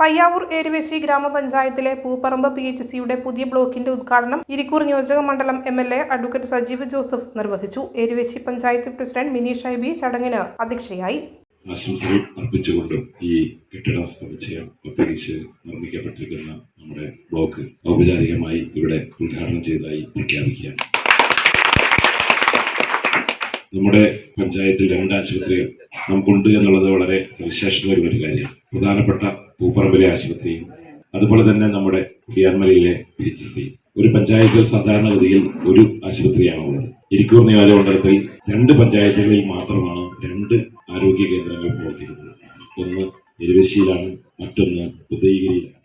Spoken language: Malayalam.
പയ്യാവൂർ ഏരുവേശി ഗ്രാമപഞ്ചായത്തിലെ പൂപ്പറമ്പ് പി എച്ച് സിയുടെ പുതിയ ബ്ലോക്കിന്റെ ഉദ്ഘാടനം ഇരിക്കൂർ നിയോജക മണ്ഡലം M L A advocate Sajeev Joseph നിർവഹിച്ചു. ഏരുവേശി പഞ്ചായത്ത് പ്രസിഡന്റ് മിനി ഷൈബി ചടങ്ങിന് അധ്യക്ഷയായി. ആശംസകൾ അർപ്പിച്ചുകൊണ്ട് ഈ കെട്ടിടം സ്ഥാപിച്ച പ്രത്യേകിച്ച് നിർമ്മിക്കപ്പെട്ടിരിക്കുന്ന നമ്മുടെ ബ്ലോക്ക് ഔപചാരികമായി ഇവിടെ ഉദ്ഘാടനം ചെയ്തതായി പ്രഖ്യാപിക്കുകയാണ്. നമ്മുടെ പഞ്ചായത്തിൽ രണ്ട് ആശുപത്രികൾ നമുക്കുണ്ട് എന്നുള്ളത് വളരെ സവിശേഷതയുള്ള ഒരു കാര്യമാണ്. പ്രധാനപ്പെട്ട പൂപ്പറമ്പിലെ ആശുപത്രിയും അതുപോലെ തന്നെ നമ്മുടെ കുടിയാൻമലയിലെ പി എച്ച് സി ഒരു പഞ്ചായത്തിൽ സാധാരണഗതിയിൽ ഒരു ആശുപത്രിയാണ് ഉള്ളത്. ഇരിക്കൂർ നിയോജകമണ്ഡലത്തിൽ രണ്ട് പഞ്ചായത്തുകളിൽ മാത്രമാണ് രണ്ട് ആരോഗ്യ കേന്ദ്രങ്ങൾ പ്രവർത്തിക്കുന്നത്. ഒന്ന് എരുവശ്ശിയിലാണ് മറ്റൊന്ന് ഉദയഗിരിയിലാണ്.